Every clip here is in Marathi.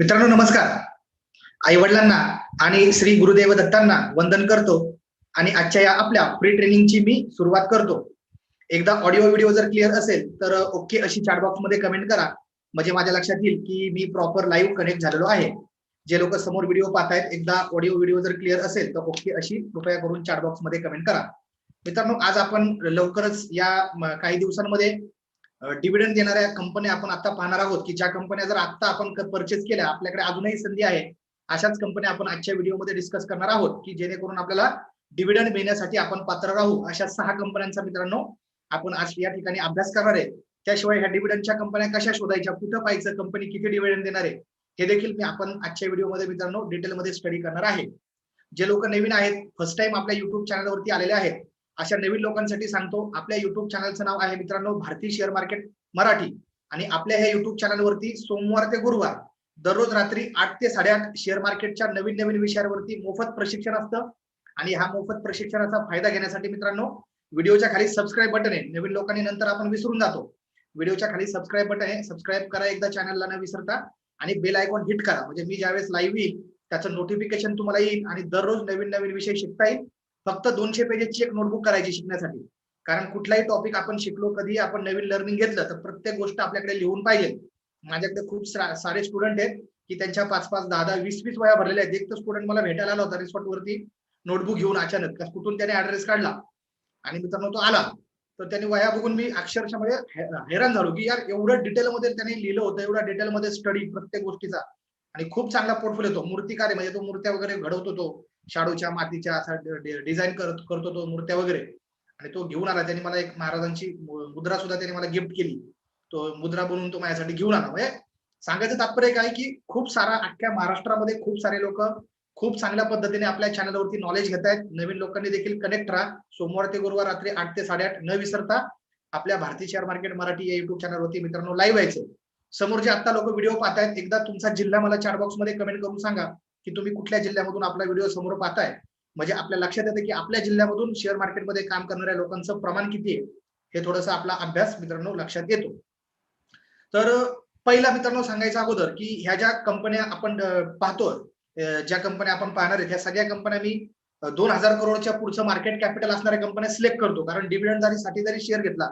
मित्रांनो नमस्कार. आई वडिलांना आणि श्री गुरुदेव दत्तांना वंदन करतो आणि आजच्या या आपल्या फ्री ट्रेनिंगची मी सुरुवात करतो. एकदा ऑडिओ व्हिडिओ जर क्लिअर असेल तर ओके अशी चॅट बॉक्समध्ये कमेंट करा. म्हणजे माझ्या लक्षात येईल की मी प्रॉपर लाईव्ह कनेक्ट झालेलो आहे. जे लोक समोर व्हिडिओ पाहतायत एकदा ऑडिओ व्हिडिओ जर क्लिअर असेल तर ओके अशी कृपया करून चॅट बॉक्समध्ये कमेंट करा. मित्रांनो आज आपण लवकरच या काही दिवसांमध्ये डिव्हिडंड देणाऱ्या कंपन्या आपण आता पाहणार आहोत की ज्या कंपन्या जर आता आपण परचेस केल्या आपल्याकडे अजूनही संधी आहे अशाच कंपन्या आपण आजच्या व्हिडिओमध्ये डिस्कस करणार आहोत की जेणेकरून आपल्याला डिव्हिडंड मिळण्यासाठी आपण पात्र राहू. अशा सहा कंपन्यांचा मित्रांनो आपण आज या ठिकाणी अभ्यास करणार आहे. त्याशिवाय ह्या डिव्हिडंडच्या कंपन्या कशा शोधायच्या कुठं पाहायचं कंपनी किती डिव्हिडंड देणार आहे हे देखील मी आपण आजच्या व्हिडिओमध्ये मित्रांनो डिटेलमध्ये स्टडी करणार आहे. जे लोक नवीन आहेत फर्स्ट टाइम आपल्या युट्यूब चॅनलवरती आलेले आहेत अशा नवीन लोकांसाठी सांगतो आपल्या युट्यूब चॅनलचं नाव आहे मित्रांनो भारतीय शेअर मार्केट मराठी. आणि आपल्या ह्या युट्यूब चॅनलवरती सोमवार ते गुरुवार दररोज रात्री आठ ते साडेआठ शेअर मार्केटच्या नवीन नवीन विषयांवरती मोफत प्रशिक्षण असतं. आणि हा मोफत प्रशिक्षणाचा फायदा घेण्यासाठी मित्रांनो व्हिडिओच्या खाली सबस्क्राईब बटन आहे. नवीन लोकांनी नंतर आपण विसरून जातो. व्हिडिओच्या खाली सबस्क्राईब बटन आहे. सबस्क्राईब करा एकदा चॅनलला न विसरता. आणि बेल आयकॉन हिट करा. म्हणजे मी ज्यावेळेस लाईव्ह येईल त्याचं नोटिफिकेशन तुम्हाला येईल. आणि दररोज नवीन नवीन विषय शिकता येईल. फक्त दोनशे पेजेसची एक नोटबुक करायची शिकण्यासाठी. कारण कुठलाही टॉपिक आपण शिकलो कधी आपण नवीन लर्निंग घेतलं तर प्रत्येक गोष्ट आपल्याकडे लिहून पाहिजे. माझ्याकडे खूप सारे स्टुडंट आहेत की त्यांच्या पाच पाच दहा दहा वीस वीस वया भरलेल्या आहेत. एक तर स्टुडंट मला भेटायला आला होता रिसॉर्ट वरती नोटबुक घेऊन अचानक. कुठून त्याने ऍड्रेस काढला? आणि मित्रांनो तो आला. तर त्यांनी वया बघून मी अक्षरशः म्हणजे हैराण झालो की यार एवढं डिटेलमध्ये त्याने लिहिलं होतं एवढ्या डिटेलमध्ये स्टडी प्रत्येक गोष्टीचा. आणि खूप चांगला पोर्टफोलिओ तो. मूर्तिकार म्हणजे तो मूर्त्या वगैरे घडवतो तो. शाडूच्या मातीच्या असा डिझाईन करत करतो तो मूर्त्या वगैरे. आणि तो घेऊन आला. त्यांनी मला एक महाराजांची मुद्रा सुद्धा त्यांनी मला गिफ्ट केली. तो मुद्रा बनवून तो माझ्यासाठी घेऊन आला. म्हणजे सांगायचं तात्पर्य काय की खूप सारा अख्ख्या महाराष्ट्रामध्ये खूप सारे लोक खूप चांगल्या पद्धतीने आपल्या चॅनलवरती नॉलेज घेत आहेत. नवीन लोकांनी देखील कनेक्ट राहा. सोमवार ते गुरुवार रात्री आठ ते साडेआठ न विसरता आपल्या भारतीय शेअर मार्केट मराठी या युट्यूब चॅनलवरती मित्रांनो लाईव्ह व्हायचं. समोर जे आता लोक व्हिडिओ पाहतायत एकदा तुमचा जिल्हा मला चॅट बॉक्समध्ये कमेंट करून सांगा. की तुम्ही कुठल्या जिल्ह्यामधून आपला व्हिडिओ समोर पाहताय? म्हणजे आपल्या लक्षात येतं की आपल्या जिल्ह्यामधून शेअर मार्केटमध्ये काम करणाऱ्या लोकांचं प्रमाण किती आहे? हे थोडस आपला अभ्यास मित्रांनो लक्षात येतो. तर पहिला मित्रांनो सांगायचं अगोदर की ह्या ज्या कंपन्या आपण पाहतो ज्या कंपन्या आपण पाहणार आहेत ह्या सगळ्या कंपन्या मी दोन हजार करोडच्या पुढचं मार्केट कॅपिटल असणाऱ्या कंपन्या सिलेक्ट करतो. कारण डिव्हिडंडसाठी जरी शेअर घेतला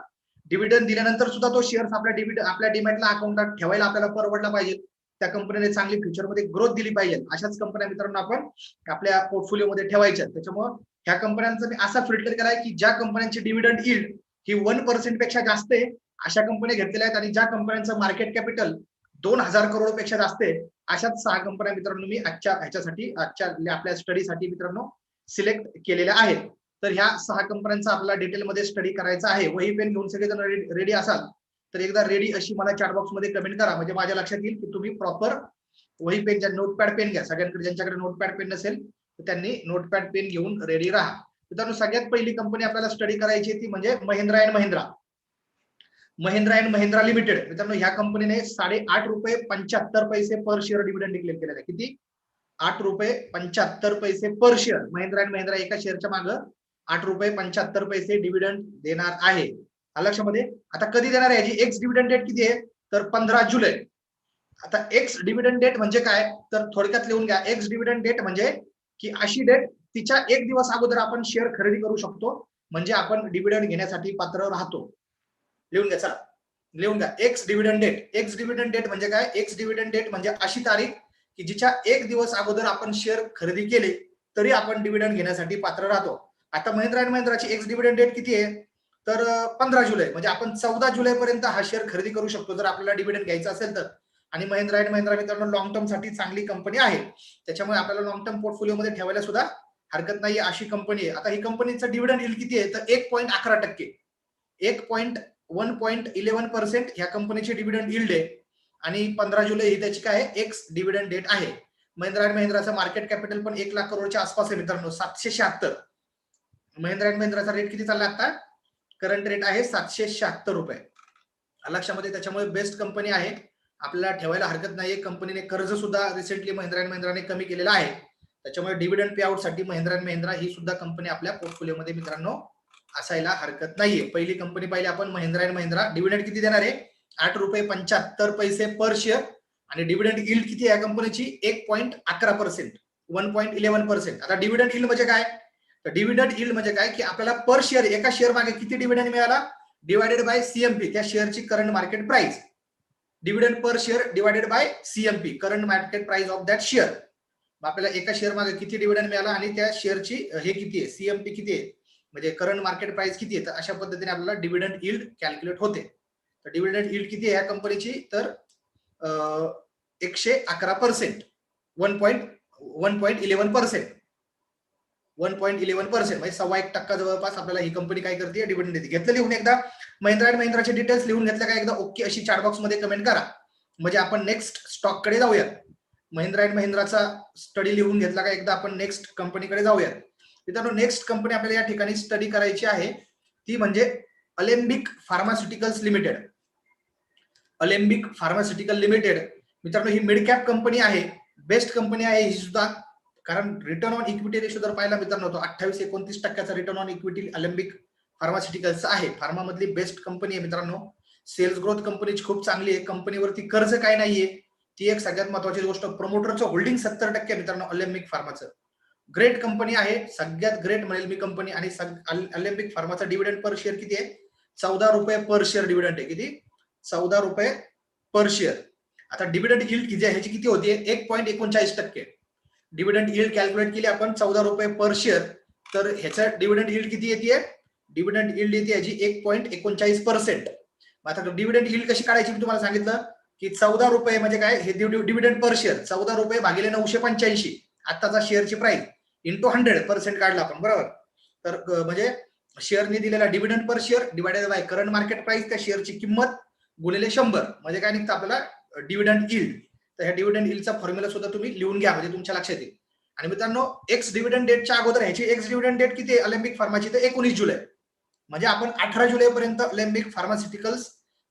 डिव्हिडंड दिल्यानंतर सुद्धा तो शेअर्स आपल्या डिव्हिड आपल्या डिमॅटला अकाउंटात ठेवायला आपल्याला परवडला पाहिजे. त्या कंपनीने चांगली फ्युचरमध्ये ग्रोथ दिली पाहिजे. अशाच कंपन्या मित्रांनो आपण आपल्या पोर्टफोलिओमध्ये ठेवायच्या त्याच्यामुळे ह्या कंपन्यांचा मी असा फिल्टर केलाय की ज्या कंपन्यांची डिव्हिडंड इल्ड ही वन पर्सेंटपेक्षा जास्त आहे अशा कंपन्या घेतलेल्या आहेत आणि ज्या कंपन्यांचं मार्केट कॅपिटल दोन हजार करोडपेक्षा जास्त आहे अशाच सहा कंपन्या मित्रांनो मी आजच्या ह्याच्यासाठी आजच्या आपल्या स्टडीसाठी मित्रांनो सिलेक्ट केलेल्या आहेत. तर ह्या सहा कंपन्यांचा आपल्याला डिटेलमध्ये स्टडी करायचा आहे. वही पेन घेऊन सगळेजण रेडी असाल? तर एकदा रेडी अशी मला चॅटबॉक्समध्ये कमेंट करा. म्हणजे माझ्या लक्षात येईल की तुम्ही प्रॉपर वही पेन ज्या नोटपॅड पेन घ्या. सगळ्यांकडे ज्यांच्याकडे नोटपॅड पेन नसेल तर त्यांनी नोटपॅड पेन घेऊन रेडी राहा. मित्रांनो सगळ्यात पहिली कंपनी आपल्याला स्टडी करायची ती म्हणजे Mahindra and Mahindra. Mahindra and Mahindra limited. मित्रांनो ह्या कंपनीने साडे आठ रुपये पंच्याहत्तर पैसे पर शेअर डिव्हिडंड डिक्लेअर केलेला आहे. किती? आठ रुपये पंच्याहत्तर पैसे per share Mahindra and Mahindra एका शेअरच्या मागं आठ रुपये पंच्याहत्तर पैसे डिव्हिडंड देणार आहे. लक्षामध्ये. आता कधी देणार आहे याची? एक्स डिव्हिडंड डेट किती आहे? तर पंधरा जुलै. आता एक्स डिव्हिडंड डेट म्हणजे काय? तर थोडक्यात लिहून घ्या. एक्स डिव्हिडंड डेट म्हणजे की अशी डेट तिच्या एक दिवस अगोदर आपण शेअर खरेदी करू शकतो. म्हणजे आपण डिव्हिडंड घेण्यासाठी पात्र राहतो. लिहून घ्या चला. लिहून घ्या. Ex dividend date ex dividend date म्हणजे काय? एक्स डिव्हिडंड डेट म्हणजे अशी तारीख की जिच्या एक दिवस अगोदर आपण शेअर खरेदी केले तरी आपण डिव्हिडंड घेण्यासाठी पात्र राहतो. आता महिंद्रा अँड महिंद्राची एक्स डिव्हिडंड डेट किती आहे? तर पंधरा जुलै म्हणजे आपण चौदा जुलैपर्यंत हा शेअर खरेदी करू शकतो. जर आपल्याला डिव्हिडंड घ्यायचा असेल तर. आणि महिंद्रा अँड महिंद्रा मित्रांनो लॉंग टर्मसाठी चांगली कंपनी आहे. त्याच्यामुळे आपल्याला लॉंग टर्म पोर्टफोलिओ मध्ये ठेवायला सुद्धा हरकत नाही अशी कंपनी आहे. आता ही कंपनीचं डिव्हिडंड येईल किती आहे? तर एक पॉईंट अकरा टक्के. एक point one point eleven percent ह्या कंपनीची डिव्हिडंड इल्ड आहे. आणि पंधरा जुलै ही त्याची काय एक्स डिव्हिडंड डेट आहे. महिंद्रा अँड महिंद्राचं मार्केट कॅपिटल पण एक लाख करोडच्या आसपास आहे मित्रांनो सातशे शहात्तर. महिंद्रा अँड महिंद्राचा रेट किती चालला आता? करंट रेट आहे सातशे शहात्तर रुपये. लक्षामध्ये त्याच्यामुळे बेस्ट कंपनी आहे. आपल्याला ठेवायला हरकत नाही कंपनीने कर्ज सुद्धा रिसेंटली महिंद्रा अँड महिंद्राने कमी केलेला आहे. त्याच्यामुळे डिव्हिडंड पे आउटसाठी महिंद्रा अँड महिंद्रा ही सुद्धा कंपनी आपल्या पोर्टफोलिओमध्ये मित्रांनो असायला हरकत नाहीये. पहिली कंपनी पाहिली आपण महिंद्रा अँड महिंद्रा. डिव्हिडंड किती देणार आहे? आठ रुपये पंच्याहत्तर पैसे पर शेअर आणि डिव्हिडंड इल्ड किती आहे या कंपनीची एक पॉईंट अकरा percent one point eleven percent आता डिव्हिडंड इल्ड म्हणजे काय? तर डिव्हिडंड इल्ड म्हणजे काय? की आपल्याला पर शेअर एका शेअर मागे किती डिव्हिडंड मिळाला? डिवायडेड बाय सीएमपी त्या शेअरची current market price dividend per share divided by CMP current market price of that share आपल्याला एका शेअर मागे किती डिव्हिडंड मिळाला आणि त्या शेअरची हे किती आहे? सीएमपी किती आहे? म्हणजे करंट मार्केट प्राइस किती आहे? तर अशा पद्धतीने आपल्याला डिव्हिडंड इल्ड कॅल्क्युलेट होते. तर डिव्हिडंड इल्ड किती आहे या कंपनीची तर एकशे अकरा percent one point one point eleven percent one point eleven percent म्हणजे सव्वा एक टक्का जवळपास आपल्याला ही कंपनी काय करते? डिव्हिडंड देते. घेतलं लिहून एकदा. महिंद्रा अँड महिंद्राचे डिटेल्स लिहून घेतल्या का एकदा? ओके अशी चार बॉक्समध्ये कमेंट करा. म्हणजे आपण नेक्स्ट स्टॉककडे जाऊयात. महिंद्रा अँड महिंद्राचा स्टडी लिहून घेतला का एकदा आपण नेक्स्ट कंपनीकडे जाऊयात. मित्रांनो नेक्स्ट कंपनी आपल्याला या ठिकाणी स्टडी करायची आहे. ती म्हणजे Alembic pharmaceuticals limited Alembic pharmaceutical limited मित्रांनो ही मिड कॅप कंपनी आहे. बेस्ट कंपनी आहे ही सुद्धा. कारण रिटर्न ऑन इक्विटी रेशो जर पाहिला मित्रांनो तो अठ्ठावीस एकोणतीस टक्क्याचा return on equity Alembic pharmaceuticals आहे. फार्मामधली बेस्ट कंपनी आहे मित्रांनो. सेल्स ग्रोथ कंपनीची खूप चांगली आहे. कंपनीवरती कर्ज काय नाहीये. ती एक सगळ्यात महत्वाची गोष्ट. प्रमोटरचं होल्डिंग सत्तर टक्के मित्रांनो अलेम्बिक फार्माचं ग्रेट कंपनी आहे. सगळ्यात ग्रेट म्हणेल मी कंपनी आणि अलेम्बिक फार्माचा डिव्हिडंड पर शेअर किती आहे? चौदा रुपये पर शेअर डिव्हिडंड आहे. किती? चौदा रुपये पर शेअर आता डिव्हिडंड yield किती आहे? ह्याची किती होती एक पॉईंट एकोणचाळीस टक्के. डिव्हिडंड इल्ड कॅल्क्युलेट केली आपण चौदा रुपये पर शेअर तर ह्याचा डिव्हिडंड इल्ड किती येते डिव्हिडंड इल्ड येते याची एक पॉईंट एकोणचाळीस पर्सेंट आता डिव्हिडंड इल्ड कशी काढायची मी तुम्हाला सांगितलं? की चौदा रुपये म्हणजे काय? हे डिव्हिडंड पर शेअर चौदा रुपये भागिले नऊशे पंच्याऐंशी. आताचा शेअरची प्राइस इंटू हंड्रेड पर्सेंट काढला आपण. बरोबर? तर म्हणजे शेअरने दिलेला dividend per share divided by current market price त्या शेअरची किंमत गुणिले शंभर. म्हणजे काय निघतं आपल्याला? डिव्हिडंड इल्ड तर ह्या डिव्हिडंड हिलचा फॉर्म्युला सुद्धा तुम्ही लिहून घ्या म्हणजे तुमच्या लक्षात येईल. आणि मित्रांनो एक्स डिव्हिडंड डेटच्या अगोदर ह्याची एक्स डिव्हिडंड डेट किती ऑलिम्पिक फार्माची तर एकोणीस जुलै. म्हणजे आपण अठरा जुलै पर्यंत अलेम्बिक फार्मास्युटिकल्स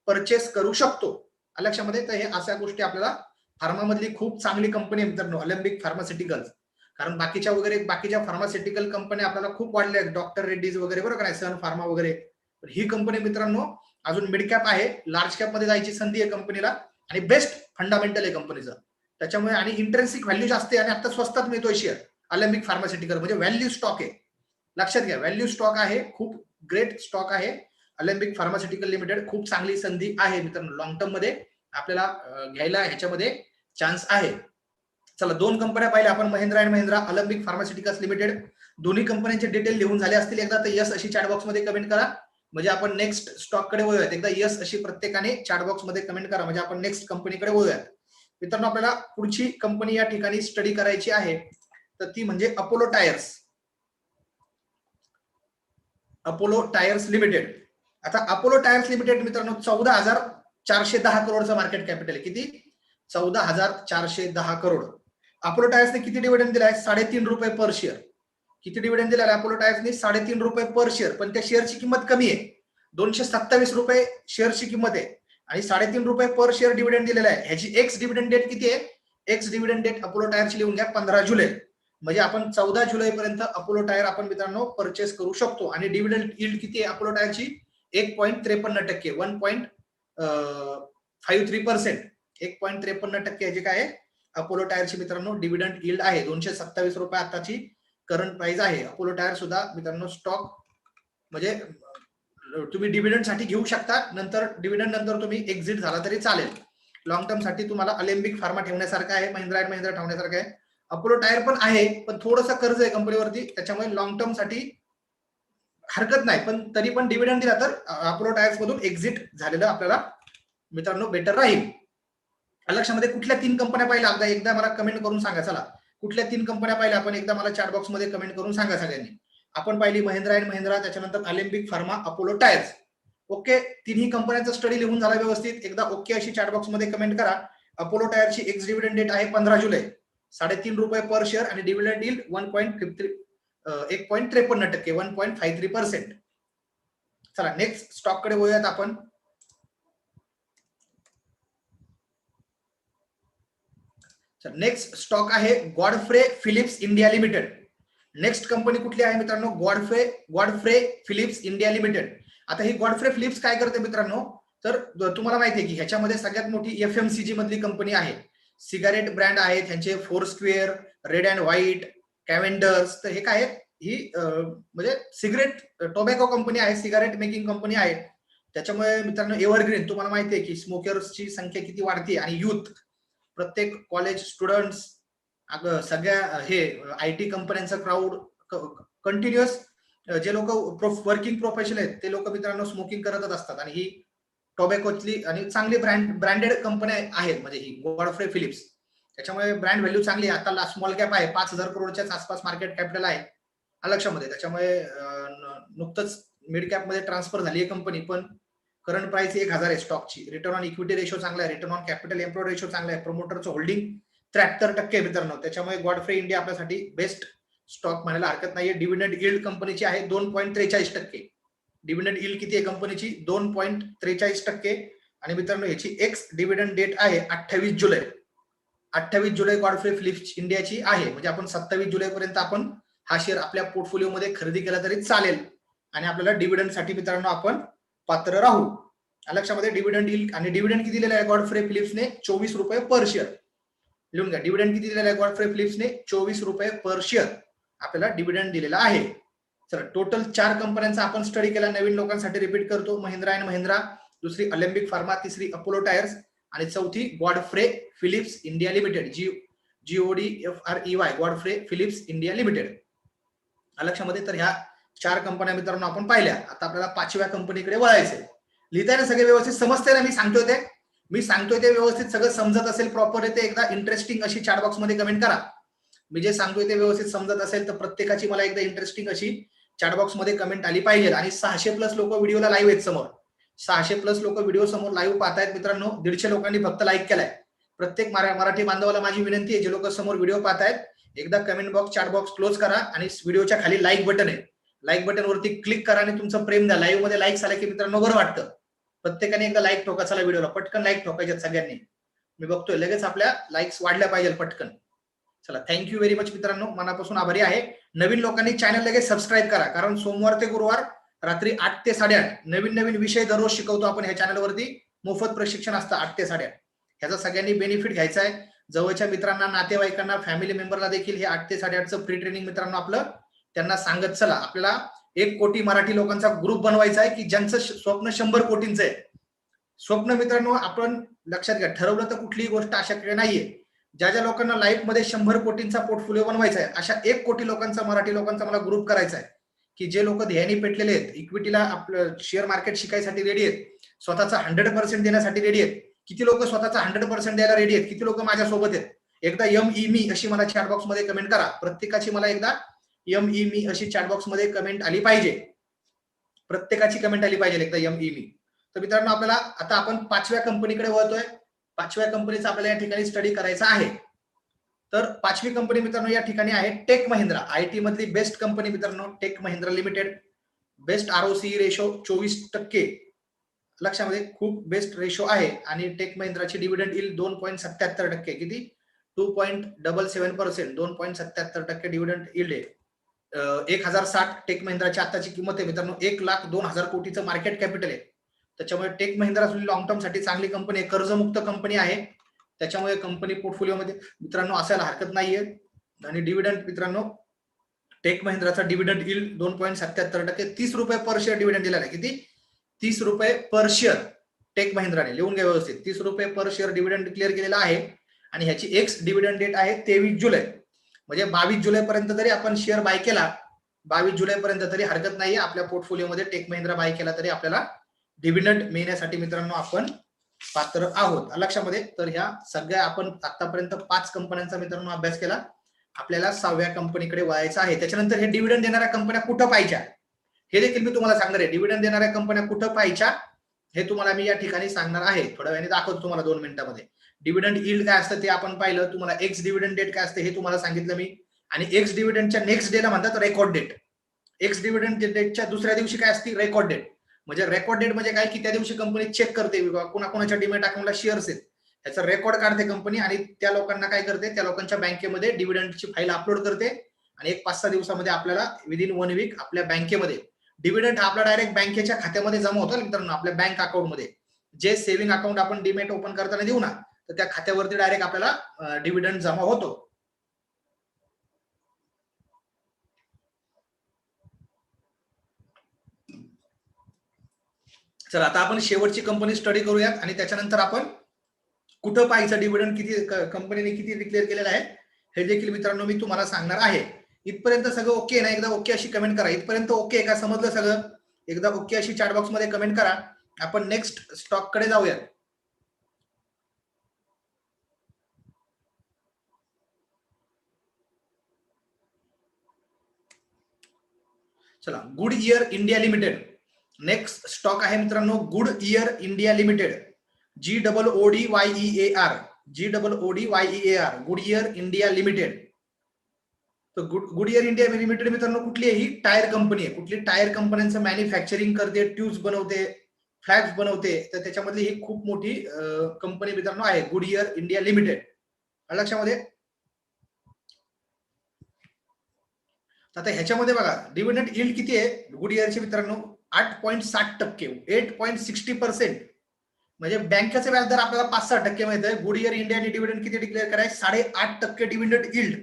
परचेस करू शकतो. लक्षामध्ये? तर हे अशा गोष्टी आपल्याला फार्मामधली खूप चांगली कंपनी आहे मित्रांनो ऑलिम्पिक फार्मास्युटिकल्स कारण बाकीच्या वगैरे बाकीच्या फार्मास्युटिकल कंपन्या आपल्याला खूप वाढल्या आहेत. डॉक्टर रेड्डीज वगैरे बरोबर नाही? सन फार्मा वगैरे. ही कंपनी मित्रांनो अजून मिड कॅप आहे. लार्ज कॅपमध्ये जायची संधी आहे कंपनीला आणि बेस्ट फंडामेंटल आहे कंपनीचं त्याच्यामुळे आणि इंटरेन्सिक व्हॅल्यू जास्त आहे आणि आता स्वस्तात मिळतोय शेअर अलेम्बिक फार्मास्युटिकल म्हणजे व्हॅल्यू स्टॉक आहे. लक्षात घ्या व्हॅल्यू स्टॉक आहे खूप ग्रेट स्टॉक आहे. अलेम्बिक फार्मास्युटिकल लिमिटेड खूप चांगली संधी आहे मित्रांनो. लॉंग टर्ममध्ये आपल्याला घ्यायला ह्याच्यामध्ये चान्स आहे. चला दोन कंपन्या पाहिल्या आपण Mahindra and Mahindra Alembic pharmaceuticals limited दोन्ही कंपन्यांचे डिटेल लिहून झाले असतील एकदा तर यस अशी चॅट बॉक्समध्ये कमेंट करा. म्हणजे आपण नेक्स्ट स्टॉककडे वळूयात. एकदा यस अशी प्रत्येकाने चॅट बॉक्समध्ये कमेंट करा. म्हणजे आपण नेक्स्ट कंपनीकडे वळूयात. मित्रांनो आपल्याला पुढची कंपनी या ठिकाणी स्टडी करायची आहे. तर ती म्हणजे Apollo tyres Apollo tyres limited आता अपोलो टायर्स लिमिटेड मित्रांनो चौदा हजार चारशे दहा करोडचं मार्केट कॅपिटल आहे. किती? चौदा हजार चारशे दहा करोड. अपोलो टायर्सने किती डिव्हिडंड दिलाय? साडेतीन रुपये पर शेअर किती डिव्हिडंड दिलेला आहे अपोलो टायर्सने साडेतीन रुपये पर शेअर पण त्या शेअरची किंमत कमी आहे. दोनशे सत्तावीस रुपये शेअरची किंमत आहे. आणि साडेतीन रुपये पर शेअर डिव्हिडंड दिलेला आहे. ह्याची एक्स डिव्हिडंड डेट किती आहे? एक्स डिव्हिडंड डेट अपोलो टायरची लिहून घ्या पंधरा जुलै. म्हणजे आपण चौदा जुलै पर्यंत अपोलो टायर आपण मित्रांनो परचेस करू शकतो. आणि डिव्हिडंड इल्ड किती आहे अपोलो टायरची एक पॉईंट त्रेपन्न टक्के. One point five three percent एक पॉईंट त्रेपन्न टक्के ह्याची काय आहे? अपोलो टायरची मित्रांनो डिव्हिडंड इल्ड आहे. दोनशे सत्तावीस रुपये आताची करंट प्राइस आहे. अपोलो टायर सुद्धा मित्रांनो स्टॉक म्हणजे तुम्ही डिव्हिडंडसाठी घेऊ शकता. नंतर डिव्हिडंड नंतर तुम्ही एक्झिट झाला तरी चालेल. लॉंग टर्मसाठी तुम्हाला अलेम्बिक फार्मा ठेवण्यासारखं आहे महिंद्रा अँड महिंद्रा ठेवण्यासारखं आहे. अपोलो टायर पण आहे पण थोडंसं कर्ज आहे कंपनीवरती त्याच्यामुळे लॉंग टर्मसाठी हरकत नाही. पण तरी पण डिव्हिडंड दिला तर अपोलो टायर्स मधून एक्झिट झालेलं आपल्याला मित्रांनो बेटर राहील. लक्षामध्ये कुठल्या तीन कंपन्या पाहिल्या? एकदा एकदा मला कमेंट करून सांगा चला. कुठल्या तीन कंपन्या पाहिल्या? आपण एकदा मला चॅट बॉक्समध्ये कमेंट करून सांगा सगळ्यांनी. आपण पाहिली महिंद्रा अँड महिंद्रा त्याच्यानंतर Olympic pharma Apollo tyres okay तिन्ही कंपन्यांचा स्टडी लिहून झाला व्यवस्थित. एकदा ओके अशी चॅट बॉक्समध्ये कमेंट करा. अपोलो टायरची एक्स डिव्हिडंड डेट आहे पंधरा जुलै. साडेतीन रुपये पर शेअर आणि डिव्हिडंड येईल वन पॉईंट फिफ्टी एक पॉईंट त्रेपन्न टक्के one point five three percent चला नेक्स्ट स्टॉककडे वळूयात आपण. नेक्स्ट स्टॉक आहे Godfrey Phillips India limited next company कुठली आहे मित्रांनो? Godfrey Godfrey Phillips India limited आता ही गॉडफ्रे फिलिप्स काय करते मित्रांनो? तर तुम्हाला माहिती आहे की ह्याच्यामध्ये सगळ्यात मोठी एफ एम सी जी मधली कंपनी आहे. सिगारेट ब्रँड आहेत त्यांचे four square red and white Cavanders तर हे काय आहेत? ही म्हणजे सिगरेट टोबॅको कंपनी आहे सिगारेट मेकिंग कंपनी आहे. त्याच्यामुळे मित्रांनो एव्हरग्रीन तुम्हाला माहिती आहे की स्मोकर्सची संख्या किती वाढते आणि युथ प्रत्येक कॉलेज स्टुडंट्स सगळ्या हे आय टी कंपन्यांचा क्राऊड कंटिन्युअस जे लोक वर्किंग प्रोफेशनल आहेत ते लोक मित्रांनो स्मोकिंग करतच असतात. आणि ही टोबॅकोची आणि चांगली ब्रँड ब्रँडेड कंपन्या आहेत. म्हणजे ही गॉडफ्रे फिलिप्स त्याच्यामुळे ब्रँड व्हॅल्यू चांगली आहे. आता स्मॉल कॅप आहे. पाच हजार करोडच्याच आसपास मार्केट कॅपिटल आहे. लक्षामध्ये त्याच्यामुळे नुकतंच मिड कॅपमध्ये ट्रान्सफर झाली आहे कंपनी पण करंट प्राइस एक हजार आहे स्टॉकची रिटर्न ऑन इक्विटी रेशो चांगला आहे. Return on capital employ ratio चांगला आहे. प्रमोटरचं होल्डिंग त्र्याहत्तर टक्के मित्रांनो त्याच्यामुळे गॉडफ्रे इंडिया आपल्यासाठी बेस्ट स्टॉक म्हणायला हरकत नाहीये. डिव्हिडंड इल्ड कंपनीची आहे दोन पॉईंट त्रेचाळीस टक्के. डिव्हिडंड इल्ड किती आहे कंपनीची दोन पॉईंट त्रेचाळीस टक्के. आणि मित्रांनो याची एक्स डिव्हिडंड डेट आहे अठ्ठावीस जुलै. अठ्ठावीस जुलै गॉडफ्रे फिलिप्स इंडियाची आहे. म्हणजे आपण सत्तावीस जुलै पर्यंत आपण हा शेअर आपल्या पोर्टफोलिओमध्ये खरेदी केला तरी चालेल. आणि आपल्याला डिव्हिडंडसाठी मित्रांनो आपण पात्र राहू. लक्षामध्ये डिव्हिडंड येईल आणि डिव्हिडंड किती दिलेला आहे गॉडफ्रे फिलिप्सने चोवीस रुपये पर शेअर लिहून घ्या. डिव्हिडंड किती दिलेला आहे गॉडफ्रे फिलिप्सने चोवीस रुपये पर शेअर आपल्याला डिव्हिडंड दिलेला आहे. चला टोटल चार कंपन्यांचा आपण स्टडी केला. नवीन लोकांसाठी रिपीट करतो. महिंद्रा अँड महिंद्रा. दुसरी अलेम्बिक फार्मा तिसरी अपोलो टायर्स आणि चौथी Godfrey Phillips India limited G G O D F R E Y Godfrey Phillips India limited लक्षामध्ये तर ह्या चार कंपन्या मित्रांनो आपण पाहिल्या. आता आपल्याला पाचव्या कंपनीकडे वळायचंय. लिहिताय ना सगळे व्यवस्थित समजते ना? मी सांगतोय ते. मी सांगतोय ते व्यवस्थित सगळं समजत असेल प्रॉपर ते एकदा इंटरेस्टिंग अशी चॅट बॉक्समध्ये कमेंट करा. मी जे सांगतोय ते व्यवस्थित समजत असेल तर प्रत्येकाची मला एकदा इंटरेस्टिंग अशी चॅट बॉक्समध्ये कमेंट आली पाहिजे. आणि सहाशे प्लस लोक व्हिडिओला लाईव्ह आहेत समोर. सहाशे प्लस लोक व्हिडिओ समोर लाईव्ह पाहतायत मित्रांनो. दीडशे लोकांनी फक्त लाईक केलाय. प्रत्येक मराठी बांधवाला माझी विनंती आहे जे लोक समोर व्हिडिओ पाहतायत एकदा comment box chat box close करा आणि व्हिडिओच्या खाली लाईक बटन आहे. लाईक बटन वरती क्लिक करा आणि तुमचं प्रेम द्या. लाईव्हमध्ये लाईक आले की मित्रांनो बरं वाटतं. प्रत्येकाने एकदा लाईक ठोका. चला व्हिडिओला पटकन लाईक ठोकायच्यात सगळ्यांनी. मी बघतोय लगेच आपल्या लाईक्स वाढल्या पाहिजे पटकन. चला थँक्यू व्हेरी मच मित्रांनो. मनापासून आभारी आहे. नवीन लोकांनी चॅनल लगेच सबस्क्राईब करा. कारण सोमवार ते गुरुवार रात्री आठ ते साडेआठ नवीन नवीन विषय दररोज शिकवतो आपण ह्या चॅनलवरती मोफत प्रशिक्षण असतं आठ ते साडेआठ. ह्याचा सगळ्यांनी बेनिफिट घ्यायचा आहे. जवळच्या मित्रांना नातेवाईकांना फॅमिली मेंबरला देखील हे आठ ते साडेआठचं फ्री ट्रेनिंग मित्रांनो आपलं त्यांना सांगत चला आपल्याला एक कोटी मराठी लोकांचा ग्रुप बनवायचा आहे की ज्यांचं स्वप्न शंभर कोटींचं आहे. स्वप्न मित्रांनो आपण लक्षात घ्या ठरवलं तर कुठलीही गोष्ट अशक्य नाहीये. ज्या ज्या लोकांना लाईफमध्ये शंभर कोटींचा पोर्टफोलिओ बनवायचा आहे अशा एक कोटी लोकांचा मराठी लोकांचा मला ग्रुप करायचा आहे. की जे लोक ध्येयाने पेटलेले आहेत इक्विटीला आपलं शेअर मार्केट शिकायसाठी रेडी आहेत स्वतःचा हंड्रेड पर्सेंट देण्यासाठी रेडी आहेत. किती लोक स्वतःचा हंड्रेड पर्सेंट द्यायला रेडी आहेत? किती लोक माझ्या सोबत आहेत? एकदा यम ई मी अशी मला चॅट बॉक्समध्ये कमेंट करा. प्रत्येकाची मला एकदा यम ई मी अशी चॅट बॉक्समध्ये कमेंट आली पाहिजे. प्रत्येकाची कमेंट आली पाहिजे एकदा यम ई मी. तर मित्रांनो आपल्याला आता आपण पाचव्या कंपनीकडे वळतोय. पाचव्या कंपनीचा आपल्याला या ठिकाणी स्टडी करायचा आहे. तर पाचवी कंपनी मित्रांनो या ठिकाणी आहे टेक महिंद्रा आय टी मधली बेस्ट कंपनी मित्रांनो Tech Mahindra limited best ROC ratio चोवीस टक्के. लक्षामध्ये खूप बेस्ट रेशो आहे. आणि टेक महिंद्राची डिव्हिडंड येईल दोन पॉईंट सत्याहत्तर टक्के. किती? Two point double seven percent दोन पॉईंट सत्याहत्तर टक्के डिव्हिडंड इल्ड आहे. एक हजार साठ टेक महिंद्राची आताची किंमत आहे मित्रांनो एक लाख दोन हजार कोटीचं मार्केट कॅपिटल आहे. त्याच्यामुळे टेक महिंद्रा लॉंग टर्मसाठी चांगली कंपनी आहे कर्जमुक्त कंपनी आहे. त्याच्यामुळे कंपनी पोर्टफोलिओमध्ये मित्रांनो असायला हरकत नाहीये. आणि डिव्हिडंड मित्रांनो टेक महिंद्राचा डिव्हिडंड इल दोन पॉईंट सत्याहत्तर टक्के तीस रुपये पर शेअर डिव्हिडंड दिलेला आहे. किती? तीस रुपये पर शेअर टेक महिंद्राने लिहून घ्या व्यवस्थित. तीस रुपये पर शेअर डिव्हिडंड डिक्लेअर केलेला आहे. आणि ह्याची एक्स डिव्हिडंड डेट आहे तेवीस जुलै. म्हणजे बावीस जुलै पर्यंत तरी आपण शेअर बाय केला बावीस जुलै पर्यंत तरी हरकत नाही आपल्या पोर्टफोलिओमध्ये टेक महिंद्रा बाय केला तरी आपल्याला डिव्हिडंड मिळण्यासाठी मित्रांनो आपण पात्र आहोत. लक्षामध्ये तर ह्या सगळ्या आपण आतापर्यंत पाच कंपन्यांचा मित्रांनो अभ्यास केला. आपल्याला सहाव्या कंपनीकडे वळायचं आहे. त्याच्यानंतर हे डिव्हिडंड देणाऱ्या कंपन्या कुठं पाहिजे हे देखील मी तुम्हाला सांगणार आहे. डिव्हिडंड देणाऱ्या कंपन्या कुठं पाहिजे हे तुम्हाला मी या ठिकाणी सांगणार आहे. थोड्या वेळाने दाखवतो तुम्हाला दोन मिनिटांमध्ये. डिव्हिडंड इल्ड काय असतं ते आपण पाहिलं. तुम्हाला एक्स डिव्हिडंड डेट काय असते हे तुम्हाला सांगितलं मी. आणि एक्स डिव्हिडंडच्या नेक्स्ट डेला म्हणतात रेकॉर्ड डेट एक्स डिव्हिडंड डेटच्या दुसऱ्या दिवशी काय असते? रेकॉर्ड डेट म्हणजे रेकॉर्ड डेट म्हणजे काय? की त्या दिवशी कंपनी चेक करते. कोणाकोणाच्या डिमेट अकाउंटला शेअर्स आहेत. त्याचा रेकॉर्ड काढते कंपनी आणि त्या लोकांना काय करते? त्या लोकांच्या बँकेमध्ये डिव्हिडंडची फाईल अपलोड करते. आणि एक पाच सहा दिवसामध्ये आपल्याला विदिन वन वीक आपल्या बँकेमध्ये डिव्हिडंड हा आपला डायरेक्ट बँकेच्या खात्यामध्ये जमा होतो ना मित्रांनो आपल्या बँक अकाउंटमध्ये जे सेव्हिंग अकाउंट आपण डिमेट ओपन करताना देऊ ना तर त्या खात्यावरती डायरेक्ट आपल्याला डिव्हिडंड जमा होतो. चला आता आपण शेवटची कंपनी स्टडी करूयात आणि त्याच्यानंतर आपण कुठं पाहायचं? डिव्हिडंड किती कंपनीने किती डिक्लेअर केलेलं आहे? हे देखील मित्रांनो मी तुम्हाला सांगणार आहे. इथपर्यंत सगळं ओके ना? एकदा ओके अशी कमेंट करा. इथपर्यंत ओके का? समजलं सगळं? एकदा ओके अशी चॅट बॉक्स मध्ये कमेंट करा. आपण नेक्स्ट स्टॉक कडे जाऊयात. चला Goodyear India limited next stock आहे मित्रांनो Goodyear India limited G double O D Y E A R G double O D Y E A R Goodyear India limited तर गुड गुड इंडिया लिमिटेड मित्रांनो कुठली आहे ही टायर कंपनी आहे कुठली टायर कंपन्यांचं मॅन्युफॅक्चरिंग करते ट्यूब्स बनवते फ्लॅग्स बनवते तर त्याच्यामधली ही खूप मोठी कंपनी मित्रांनो आहे गुडियर इंडिया लिमिटेड लक्षामध्ये? आता ह्याच्यामध्ये बघा डिव्हिडंट इल्ड किती आहे? गुडियरचे मित्रांनो आठ पॉईंट साठ टक्के एट पॉईंट सिक्स्टी पर्सेंट म्हणजे बँकेचे व्याजदर आपल्याला पाच सहा टक्के माहिती आहे. गुडियर इंडियाने डिव्हिडंड किती डिक्लेअर करायचे साडे आठ टक्के डिव्हिडंट इल्ड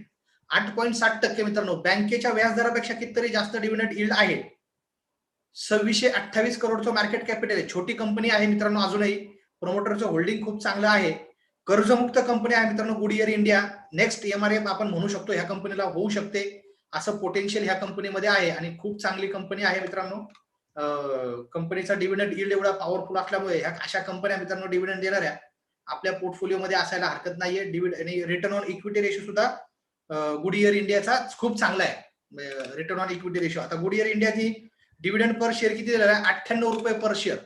आठ पॉईंट साठ टक्के मित्रांनो बँकेच्या व्याजदरापेक्षा कितीतरी जास्त डिव्हिडंड इल्ड आहे. सव्वीसशे अठ्ठावीस करोडचं मार्केट कॅपिटल आहे. छोटी कंपनी आहे मित्रांनो अजूनही. प्रोमोटरचं होल्डिंग खूप चांगलं आहे. कर्जमुक्त कंपनी आहे मित्रांनो Goodyear India next MRF आपण म्हणू शकतो ह्या कंपनीला होऊ शकते. असं पोटेन्शियल ह्या कंपनीमध्ये आहे आणि खूप चांगली कंपनी आहे मित्रांनो. कंपनीचा डिव्हिडंड इल्ड एवढा पॉवरफुल असल्यामुळे ह्या अशा कंपन्या मित्रांनो डिव्हिडंड देणाऱ्या आपल्या पोर्टफोलिओमध्ये असायला हरकत नाहीये. डिव्हिड आणि रिटर्न ऑन इक्विटी रेशो सुद्धा गुड इयर इंडियाचा खूप चांगला आहे. रिटर्न ऑन इक्विटी रेशो आता गुड इयर इंडियाची डिव्हिडंड पर शेअर किती दिलेला आहे? अठ्ठ्याण्णव रुपये पर शेअर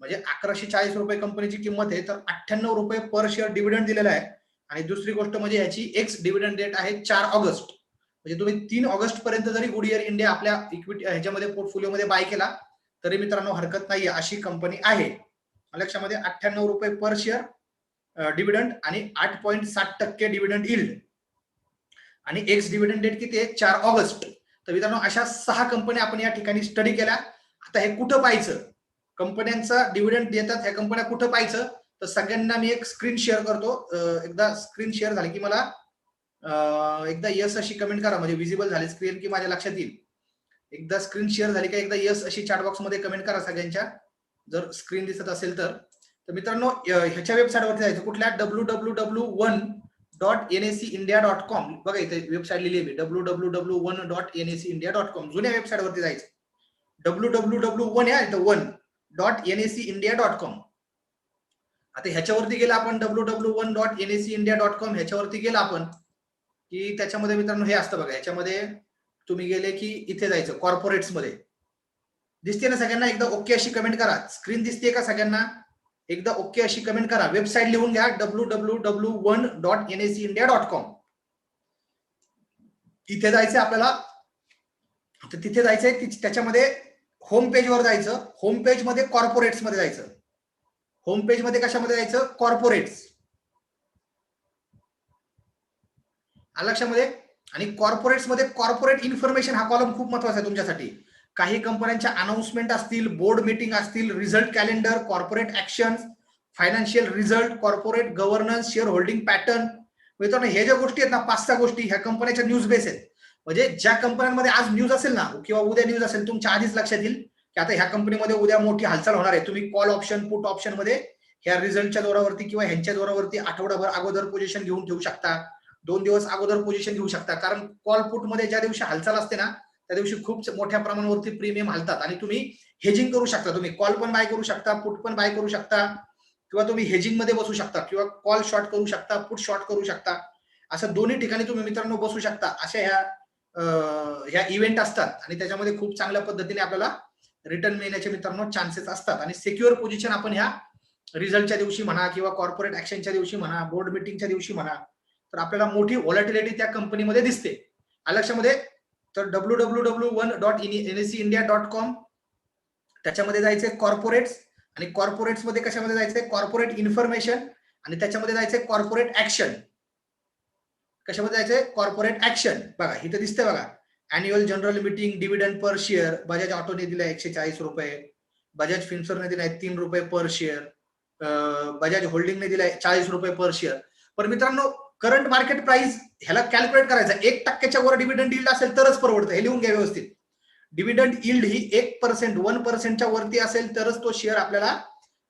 म्हणजे अकराशे चाळीस रुपये कंपनीची किंमत आहे. तर अठ्ठ्याण्णव रुपये पर शेअर डिव्हिडंड दिलेला आहे. आणि दुसरी गोष्ट म्हणजे याची एक्स डिव्हिडंड डेट आहे चार ऑगस्ट. म्हणजे तुम्ही तीन ऑगस्ट पर्यंत जरी गुड इयर इंडिया आपल्या इक्विटी ह्याच्यामध्ये पोर्टफोलिओमध्ये बाय केला तरी मित्रांनो हरकत नाहीये अशी कंपनी आहे. लक्षामध्ये अठ्ठ्याण्णव रुपये पर शेअर डिव्हिडंड आणि आठ पॉईंट साठ टक्के डिव्हिडंड इल्ड आणि एक्स डिव्हिडंड डेट किती आहे? चार ऑगस्ट. तर मित्रांनो अशा सहा कंपन्या आपण या ठिकाणी स्टडी केल्या. आता हे कुठं पाहायचं? कंपन्यांचा डिव्हिडंड देतात ह्या कंपन्या कुठं पाहायचं? तर सगळ्यांना मी एक स्क्रीन शेअर करतो. एकदा स्क्रीन शेअर झाली की मला एकदा यस अशी कमेंट करा. म्हणजे विजिबल झाली स्क्रीन की माझ्या लक्षात येईल. एकदा स्क्रीन शेअर झाली का एकदा यस अशी चॅट बॉक्समध्ये कमेंट करा सगळ्यांच्या. जर स्क्रीन दिसत असेल तर. तर मित्रांनो ह्याच्या वेबसाईटवरती जायचं. कुठल्या? W W W one dot N S C India dot com बघा इथे वेबसाईट लिहिली मी. W W W one dot N S C India dot com जुन्या वेबसाईटवरती जायचं. डब्ल्यू डब्ल्यू डब्ल्यू वन या इथं one dot N S C India dot com आता ह्याच्यावरती गेला आपण W W one dot N S C India dot com ह्याच्यावरती गेला आपण की त्याच्यामध्ये मित्रांनो हे असतं बघा. ह्याच्यामध्ये तुम्ही गेले की इथे जायचं कॉर्पोरेट्समध्ये. दिसते ना सगळ्यांना? एकदा ओके अशी कमेंट करा. स्क्रीन दिसते का सगळ्यांना? एकदा ओके अशी कमेंट करा. वेबसाईट लिहून घ्या W W W one dot N S India dot com इथे जायचंय आपल्याला. तर तिथे जायचंय त्याच्यामध्ये होम पेज वर जायचं. होम पेजमध्ये कॉर्पोरेट्समध्ये जायचं. होम पेजमध्ये कशामध्ये जायचं? कॉर्पोरेट्स लक्षामध्ये आणि कॉर्पोरेट्समध्ये कॉर्पोरेट इन्फॉर्मेशन हा कॉलम खूप महत्त्वाचा आहे तुमच्यासाठी. काही कंपन्यांच्या अनाउन्समेंट असतील बोर्ड मीटिंग असतील result calendar corporate action financial result corporate governance share holding pattern मित्रांनो हे ज्या गोष्टी आहेत ना पाच सहा गोष्टी ह्या कंपन्याच्या न्यूज बेस आहेत. म्हणजे ज्या कंपन्यांमध्ये आज न्यूज असेल ना किंवा उद्या न्यूज असेल तुमच्या आधीच लक्षात येईल की आता ह्या कंपनीमध्ये उद्या मोठी हालचाल होणार आहे. तुम्ही कॉल ऑप्शन पुट ऑप्शनमध्ये ह्या रिझल्टच्या जोरावरती किंवा ह्यांच्या जोरावरती आठवडाभर अगोदर पोझिशन घेऊन ठेवू शकता. दोन दिवस अगोदर पोझिशन घेऊ शकता. कारण कॉल पुटमध्ये ज्या दिवशी हालचाल असते ना त्या दिवशी खूप मोठ्या प्रमाणावरती प्रीमियम हालतात आणि तुम्ही हेजिंग करू शकता. तुम्ही कॉल पण बाय करू शकता पुट पण बाय करू शकता किंवा तुम्ही हेजिंगमध्ये बसू शकता किंवा कॉल शॉर्ट करू शकता पुट शॉर्ट करू शकता. असं दोन्ही ठिकाणी तुम्ही मित्रांनो बसू शकता. अशा ह्या ह्या इव्हेंट असतात आणि त्याच्यामध्ये खूप चांगल्या पद्धतीने आपल्याला रिटर्न मिळण्याचे मित्रांनो चान्सेस असतात. आणि सिक्युअर पोझिशन आपण ह्या रिझल्टच्या दिवशी म्हणा किंवा कॉर्पोरेट ऍक्शनच्या दिवशी म्हणा बोर्ड मिटिंगच्या दिवशी म्हणा तर आपल्याला मोठी व्हॉलॅटिलिटी त्या कंपनीमध्ये दिसते. लक्षामध्ये तर W W W one dot N S C India dot com त्याच्यामध्ये जायचंय कॉर्पोरेट्स आणि कॉर्पोरेट्समध्ये कशामध्ये जायचंय? कॉर्पोरेट इन्फॉर्मेशन आणि त्याच्यामध्ये जायचंय कॉर्पोरेट ऍक्शन कशामध्ये जायचंय? कॉर्पोरेट ऍक्शन बघा इथं दिसतंय बघा. Annual general meeting dividend per share Bajaj ऑटोने दिलाय एकशे चाळीस रुपये बजाज फिन्सरने दिलाय तीन रुपये पर शेअर बजाज होल्डिंगने दिलाय चाळीस रुपये पर शेअर पण मित्रांनो करंट मार्केट प्राइस ह्याला कॅल्क्युलेट करायचं. एक टक्क्याच्या वर डिव्हिडंड इल्ड असेल तरच परवडतं. हे लिहून घ्या व्यवस्थित. डिव्हिडंड इल्ड ही एक पर्सेंट वन पर्सेंटच्या वरती असेल तरच तो शेअर आपल्याला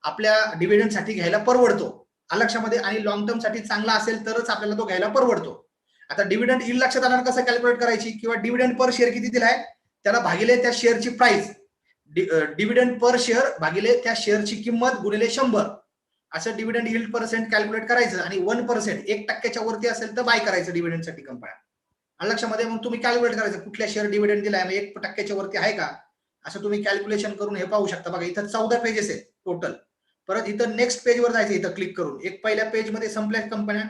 आपल्या डिव्हिडंडसाठी घ्यायला परवडतो. अलक्षामध्ये आणि लॉंग टर्मसाठी चांगला असेल तरच आपल्याला तो घ्यायला परवडतो. आता डिव्हिडंड इल्ड लक्षात आलं कसं कॅल्क्युलेट करायची? किंवा डिव्हिडंड पर शेअर किती दिलाय? त्याला भागिले त्या शेअरची प्राइस डिव्हिडंड पर शेअर भागिले त्या शेअरची किंमत गुणिले शंभर. असं डिव्हिडंड yield पर्सेंट कॅल्क्युलेट करायचं आणि वन पर्सेंट एक टक्क्याच्या वरती असेल तर बाय करायचं डिव्हिडंडसाठी कंपन्या आणि लक्षामध्ये मग तुम्ही कॅल्क्युलेट करायचं कुठल्या शेअर डिव्हिडंड दिलाय मग एक टक्क्याच्या वरती आहे का? असं तुम्ही कॅल्क्युलेशन करून हे पाहू शकता. बघा इथं चौदा पेजेस आहेत टोटल परत इथं नेक्स्ट पेजवर जायचं इथं क्लिक करून. एक पहिल्या पेजमध्ये संपल्या कंपन्या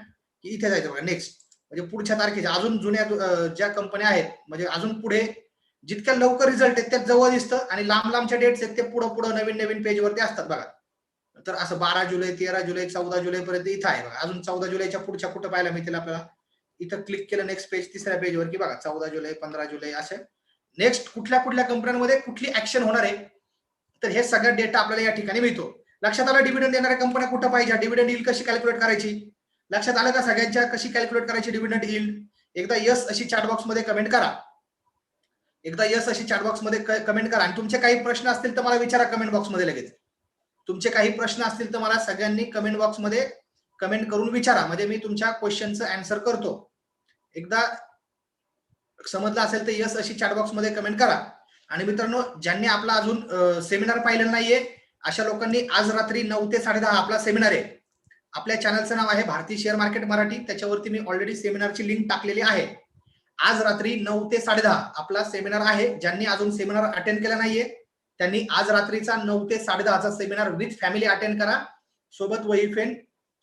की इथे जायचं बघा नेक्स्ट म्हणजे पुढच्या तारखेच्या अजून जुन्या ज्या कंपन्या आहेत म्हणजे अजून पुढे जितक्या लवकर रिझल्ट आहेत त्या जवळ दिसतं आणि लांब लांबच्या डेट्स आहेत ते पुढं पुढं नवीन नवीन पेजवरती असतात बघा. तर असं बारा जुलै तेरा जुलै चौदा जुलै पर्यंत इथं आहे बघा. अजून चौदा जुलैच्या पुढच्या कुठं पाहायला मिळतील आपल्याला? इथं क्लिक केलं नेक्स्ट पेज तिसऱ्या पेजवर की बघा चौदा जुलै पंधरा जुलै असे. नेक्स्ट कुठल्या कुठल्या कंपन्यांमध्ये कुठली ऍक्शन होणार आहे? तर हे सगळं डेटा आपल्याला या ठिकाणी मिळतो. लक्षात आलं डिव्हिडंड देणाऱ्या कंपन्या कुठं पाहिजे? डिव्हिडंड yield कशी कॅल्क्युलेट करायची? लक्षात आलं का सगळ्यांच्या कशी कॅल्क्युलेट करायची डिव्हिडंड yield? एकदा यस अशी चॅटबॉक्समध्ये कमेंट करा. एकदा यस अशी चॅटबॉक्समध्ये कमेंट करा. आणि तुमचे काही प्रश्न असतील तर मला विचारा कमेंट बॉक्समध्ये लगेच. तुमचे काही प्रश्न असतील तर मला सगळ्यांनी कमेंट बॉक्समध्ये कमेंट करून विचारा. म्हणजे मी तुमच्या क्वेश्चनचं अँसर करतो. एकदा समजलं असेल तर यस अशी चॅटबॉक्समध्ये कमेंट करा. आणि मित्रांनो ज्यांनी आपला अजून सेमिनार पाहिलेला नाहीये अशा लोकांनी आज रात्री नऊ ते साडे दहा आपला सेमिनार आहे. आपल्या चॅनलचं नाव आहे भारतीय शेअर मार्केट मराठी. त्याच्यावरती मी ऑलरेडी सेमिनारची लिंक टाकलेली आहे. आज रात्री नऊ ते साडे दहा आपला सेमिनार आहे. ज्यांनी अजून सेमिनार अटेंड केला नाहीये त्यांनी आज रात्रीचा नऊ ते साडे दहाचा सेमिनार विथ फॅमिली अटेंड करा. सोबत वही पेन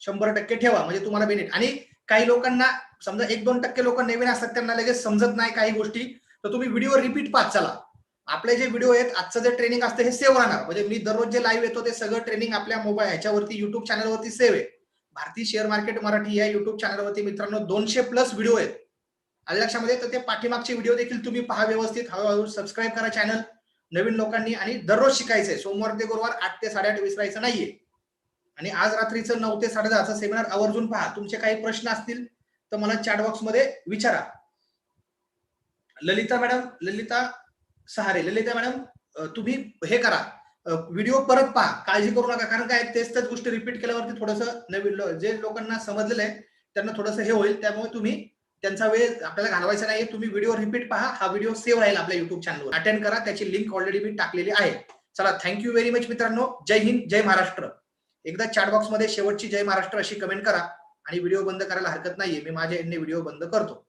शंभर टक्के ठेवा म्हणजे तुम्हाला बेनिफिट आणि काही लोकांना समजा एक दोन टक्के लोक नवीन असतात त्यांना लगेच समजत नाही काही गोष्टी तर तुम्ही व्हिडिओ रिपीट पाहत चला. आपले जे व्हिडिओ आहेत आजचं जे ट्रेनिंग असतं हे सेव्ह राहणार. म्हणजे मी दररोज जे लाईव्ह येतो ते सगळं ट्रेनिंग आपल्या मोबाईल ह्याच्यावरती युट्यूब चॅनलवरती सेव्ह आहे. भारतीय शेअर मार्केट मराठी या युट्यूब चॅनलवरती मित्रांनो दोनशे प्लस व्हिडिओ आहेत. आल्या लक्षामध्ये तर ते पाठीमागचे व्हिडिओ देखील तुम्ही पहा व्यवस्थित. हळूहळू सबस्क्राईब करा चॅनल नवीन लोकांनी आणि दररोज शिकायचंय. सोमवार ते गुरुवार आठ ते साडेआठ विसरायचं नाहीये. आणि आज रात्रीचं नऊ ते साडेदहाचं सेमिनार आवर्जून पहा. तुमचे काही प्रश्न असतील तर मला चॅटबॉक्समध्ये विचारा. ललिता मॅडम ललिता सहारे ललिता मॅडम तुम्ही हे करा. व्हिडिओ परत पहा. काळजी करू नका. कारण काय तेच त्याच गोष्टी रिपीट केल्यावरती थोडंसं नवीन जे लोकांना समजलेलं आहे त्यांना थोडंसं हे होईल. त्यामुळे तुम्ही त्यांचा वेळ आपल्याला घालवायचा नाही तुम्ही व्हिडिओ रिपीट पहा. हा व्हिडिओ सेव्ह राहील आपल्या युट्यूब चॅनलवर अटेंड करा. त्याची लिंक ऑलरेडी मी टाकलेली आहे. चला थँक्यू व्हेरी मच मित्रांनो. जय हिंद जय महाराष्ट्र. एकदा चॅट बॉक्समध्ये शेवटची जय महाराष्ट्र अशी कमेंट करा आणि व्हिडिओ बंद करायला हरकत नाहीये. मी माझ्या एंडने व्हिडिओ बंद करतो.